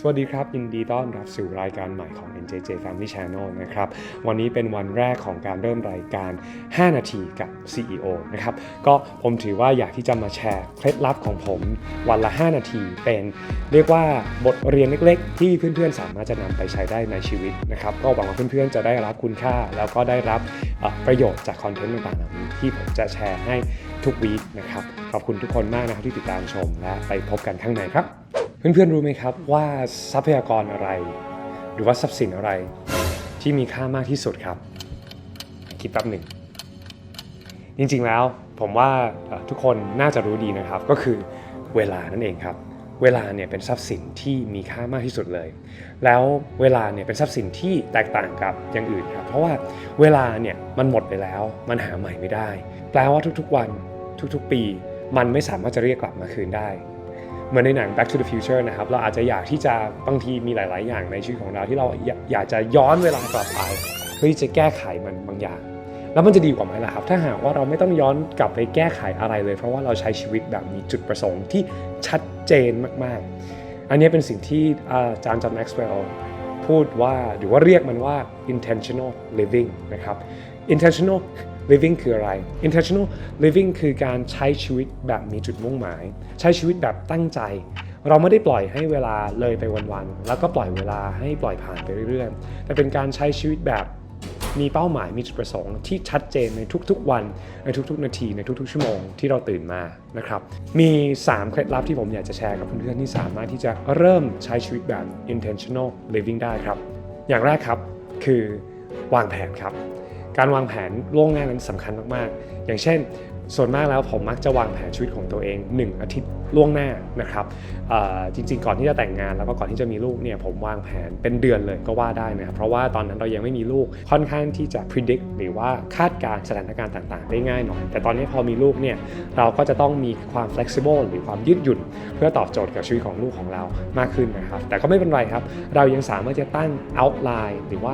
สวัสดีครับ ยินดีต้อนรับสู่รายการใหม่ของ NJJ Family Channel นะครับ วันนี้เป็นวันแรกของการเริ่มรายการ 5 นาทีกับ CEO นะครับ ก็ผมถือว่าอยากที่จะมาแชร์เคล็ดลับของผมวันละ 5 นาทีเป็นเรียกว่าบทเรียนเล็กๆ ที่เพื่อนๆ สามารถจะนำไปใช้ได้ในชีวิตนะครับ ก็หวังว่าเพื่อนๆ จะได้รับคุณค่า แล้วก็ได้รับประโยชน์จากคอนเทนต์ต่างๆเหล่านี้ที่ผมจะแชร์ให้ทุกวีคนะครับ ขอบคุณทุกคนมากนะครับที่ติดตามชมและไปพบกันข้างในครับ เพื่อนๆรู้ไหมครับว่าทรัพยากรอะไร หรือว่าทรัพย์สินอะไร ที่มีค่ามากที่สุดครับ คิดแป๊บหนึ่ง จริงๆแล้วผมว่าทุกคนน่าจะรู้ดีนะครับ ก็คือเวลานั่นเองครับ เวลาเนี่ยเป็นทรัพย์สินที่มีค่ามากที่สุดเลย แล้วเวลาเนี่ยเป็นทรัพย์สินที่แตกต่างกับอย่างอื่นครับ เพราะว่าเวลาเนี่ยมันหมดไปแล้ว มันหาใหม่ไม่ได้ แปลว่าทุกๆวันทุกๆปี มันไม่สามารถจะเรียกกลับมาคืนได้ เหมือนในหนัง Back to the Future นะครับ เราอาจจะอยากที่จะบางทีมีหลาย ๆ อย่างในชีวิตของเราที่เราอยากจะย้อนเวลากลับไปเพื่อที่จะแก้ไขมันบางอย่าง แล้วมันจะดีกว่าไหมล่ะครับ ถ้าหากว่าเราไม่ต้องย้อนกลับไปแก้ไขอะไรเลย เพราะว่าเราใช้ชีวิตแบบมีจุดประสงค์ที่ชัดเจนมาก ๆ อันนี้เป็นสิ่งที่อาจารย์จอห์นแม็กซ์เวลล์พูดว่าหรือว่าเรียกมันว่า intentional living นะครับ intentional living คืออะไร intentional living คือการใช้ชีวิตแบบมีจุดมุ่งหมาย ใช้ชีวิตแบบตั้งใจ เราไม่ได้ปล่อยให้เวลาเลยไปวันๆ แล้วก็ปล่อยเวลาให้ปล่อยผ่านไปเรื่อยๆ แต่เป็นการใช้ชีวิตแบบมีเป้าหมายมีจุดประสงค์ที่ชัดเจนในทุกๆวัน ในทุกๆ นาทีในทุกๆ ชั่วโมงที่เราตื่นมานะครับ มี 3 เคล็ดลับที่ผมอยากจะแชร์กับเพื่อนๆที่สามารถที่จะเริ่มใช้ชีวิตแบบ intentional living ได้ครับ อย่างแรกครับคือวางแผนครับ การวางแผนล่วงหน้านั้นสำคัญมากๆ อย่างเช่น ส่วนมากแล้วผมมักจะวางแผนชีวิตของตัวเอง 1 อาทิตย์ล่วงหน้านะครับจริงๆ ก่อนที่จะแต่งงานแล้วก็ก่อนที่จะมีลูกเนี่ยผมวางแผนเป็นเดือนเลยก็ว่าได้นะครับเพราะว่าตอนนั้นเรายังไม่มีลูกค่อนข้างที่จะ predict หรือว่าคาดการณ์สถานการณ์ต่างๆ ได้ง่ายหน่อย แต่ตอนนี้พอมีลูกเนี่ยเราก็จะต้องมีความ flexible หรือความยืดหยุ่น เพื่อตอบโจทย์กับชีวิตของลูกของเรามากขึ้นนะครับแต่ก็ไม่เป็นไรครับ เรายังสามารถจะตั้ง outline หรือว่า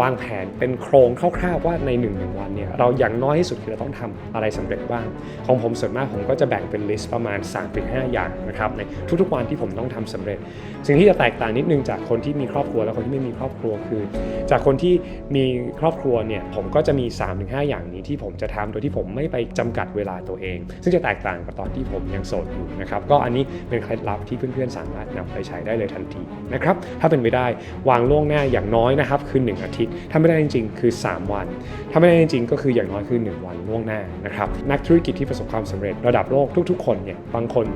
วางแผนเป็นโครงคร่าวๆว่าใน1นหนึ่งวันเนี่ยเราอย่างน้อยที่สุดคือเราต้องทำอะไรสำเร็จบ้าง ของผมส่วนมากผมก็จะแบ่งเป็นลิสต์ประมาณ 3-5 อย่างนะครับในทุกๆวันที่ผมต้องทำสำเร็จ สิ่งที่จะแตกต่างนิดนึงจากคนที่มีครอบครัวและคนที่ไม่มีครอบครัวคือ จากคนที่มีครอบครัวเนี่ยผมก็จะมี 3-5 อย่างนี้ที่ผมจะทำโดยที่ผมไม่ไปจำกัดเวลาตัวเอง ซึ่งจะแตกต่างกับตอนที่ผมยังโสดอยู่นะครับก็อันนี้เป็นเคล็ดลับที่เพื่อนๆสามารถนำไปใช้ได้เลยทันทีนะครับถ้าเป็นไปได้วางล่วงหน้าอย่างน้อยนะครับคือ1 อาทิตย์ ถ้าไม่ได้จริงๆ คือ 3 วัน ถ้าไม่ได้จริงๆ ก็คืออย่างน้อยคือ 1 วันล่วงหน้านะครับ นักธุรกิจที่ประสบความสำเร็จระดับโลกทุกๆ คนเนี่ย บางคน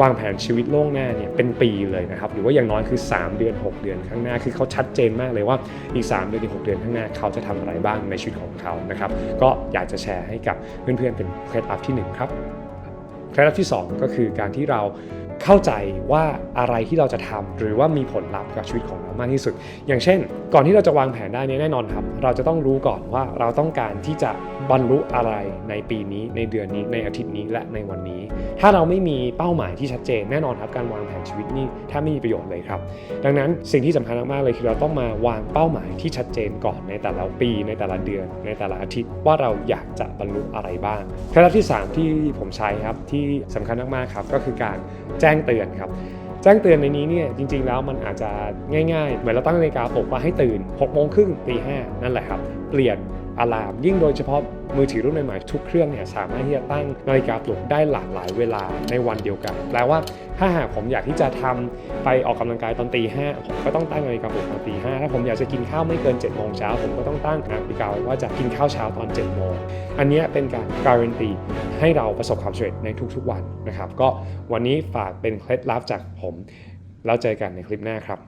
วางแผนชีวิตล่วงหน้าเนี่ยเป็นปีเลยนะครับ หรือว่าอย่างน้อยคือ 3 เดือน 6 เดือนข้างหน้า คือเขาชัดเจนมากเลยว่าอีก 3 เดือนถึง6เดือนข้างหน้าเขาจะทำอะไรบ้างในชีวิตของเขา นะครับ ก็อยากจะแชร์ให้กับเพื่อนๆ เป็นเคล็ดลับที่หนึ่งครับ เคล็ดลับที่ 2 ก็คือการที่เรา เข้าใจว่าอะไรที่เราจะทำหรือว่ามีผลลัพธ์กับชีวิตของเรามากที่สุด อย่างเช่น ก่อนที่เราจะวางแผนได้นี่แน่นอนครับ เราจะต้องรู้ก่อนว่าเราต้องการที่จะบรรลุอะไรในปีนี้ ในเดือนนี้ ในอาทิตย์นี้และในวันนี้ ถ้าเราไม่มีเป้าหมายที่ชัดเจนแน่นอนครับการวางแผนชีวิตนี่แทบไม่มีประโยชน์เลยครับ ดังนั้นสิ่งที่สำคัญมากๆเลยคือเราต้องมาวางเป้าหมายที่ชัดเจนก่อนในแต่ละปี ในแต่ละเดือน ในแต่ละอาทิตย์ว่าเราอยากจะบรรลุอะไรบ้างเคล็ดลับที่ 3 ที่ผมใช้ครับที่สำคัญมากๆครับก็คือการแจ้งเตือนครับ แจ้งเตือนในนี้เนี่ยจริงๆแล้วมันอาจจะง่ายๆ เหมือนเราตั้งนาฬิกาปลุกว่าให้ตื่น6โมงครึ่งตีห้านั่นแหละครับ เปลี่ยน อะลาม ยิ่งโดยเฉพาะมือถือรุ่นใหม่ๆทุกเครื่องเนี่ยสามารถที่จะตั้งนาฬิกาปลุกได้หลากหลายเวลาในวันเดียวกัน แปลว่าถ้าหากผมอยากที่จะทำไปออกกำลังกายตอนตีห้าผมก็ต้องตั้งนาฬิกาปลุกตอนตีห้าถ้าผมอยากจะกินข้าวไม่เกิน7จ็ดโมงเช้าผมก็ต้องตั้งนาฬิกาว่าจะกินข้าวเช้าตอน7จ็ดโมงอันนี้เป็นการการันตีให้เราประสบความสำเร็จในทุกๆวันนะครับ ก็วันนี้ฝากเป็นเคล็ดลับจากผม แล้วเจอกันในคลิปหน้าครับ